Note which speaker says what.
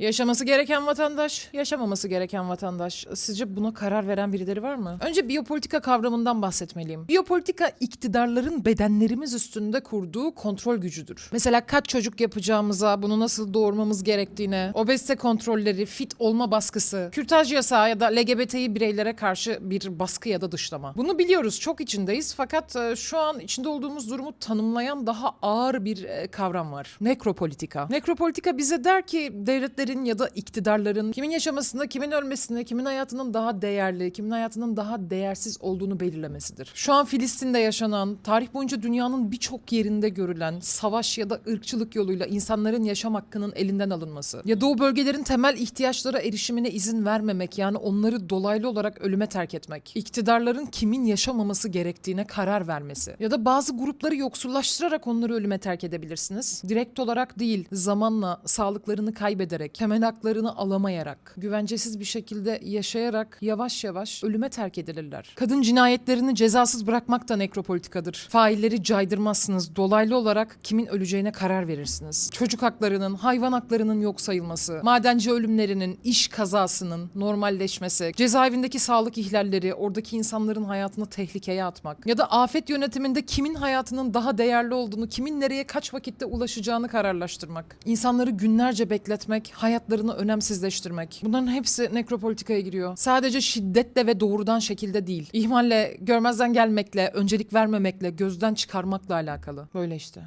Speaker 1: Yaşaması gereken vatandaş, yaşamaması gereken vatandaş. Sizce buna karar veren birileri var mı? Önce biyopolitika kavramından bahsetmeliyim. Biyopolitika iktidarların bedenlerimiz üstünde kurduğu kontrol gücüdür. Mesela kaç çocuk yapacağımıza, bunu nasıl doğurmamız gerektiğine, obezite kontrolleri, fit olma baskısı, kürtaj yasağı ya da LGBTİ bireylere karşı bir baskı ya da dışlama. Bunu biliyoruz, çok içindeyiz fakat e, şu an içinde olduğumuz durumu tanımlayan daha ağır bir e, kavram var. Nekropolitika. Nekropolitika bize der ki devletlerin ya da iktidarların kimin yaşamasında, kimin ölmesinde, kimin hayatının daha değerli, kimin hayatının daha değersiz olduğunu belirlemesidir. Şu an Filistin'de yaşanan, tarih boyunca dünyanın birçok yerinde görülen savaş ya da ırkçılık yoluyla insanların yaşam hakkının elinden alınması ya o bölgelerin temel ihtiyaçlara erişimine izin vermemek yani onları dolaylı olarak ölüme terk etmek. İktidarların kimin yaşamaması gerektiğine karar vermesi ya da bazı grupları yoksullaştırarak onları ölüme terk edebilirsiniz. Direkt olarak değil, zamanla sağlıklarını kaybederek, temel haklarını alamayarak, güvencesiz bir şekilde yaşayarak yavaş yavaş ölüme terk edilirler. Kadın cinayetlerini cezasız bırakmak da nekropolitikadır. Failleri caydırmazsınız. Dolaylı olarak kimin öleceğine karar verirsiniz. Çocuk haklarının, hayvan haklarının yok sayılması, madenci ölümlerinin, iş kazasının normalleşmesi, cezaevindeki sağlık ihlalleri, oradaki insanların hayatını tehlikeye atmak ya da afet yönetiminde kimin hayatının daha değerli olduğunu, kimin nereye kaç vakitte ulaşacağını kararlaştırmak. İnsanları günlerce bekletmek, hayatlarını önemsizleştirmek. Bunların hepsi nekropolitikaya giriyor. Sadece şiddetle ve doğrudan şekilde değil. İhmalle, görmezden gelmekle, öncelik vermemekle, gözden çıkarmakla alakalı. Böyle işte.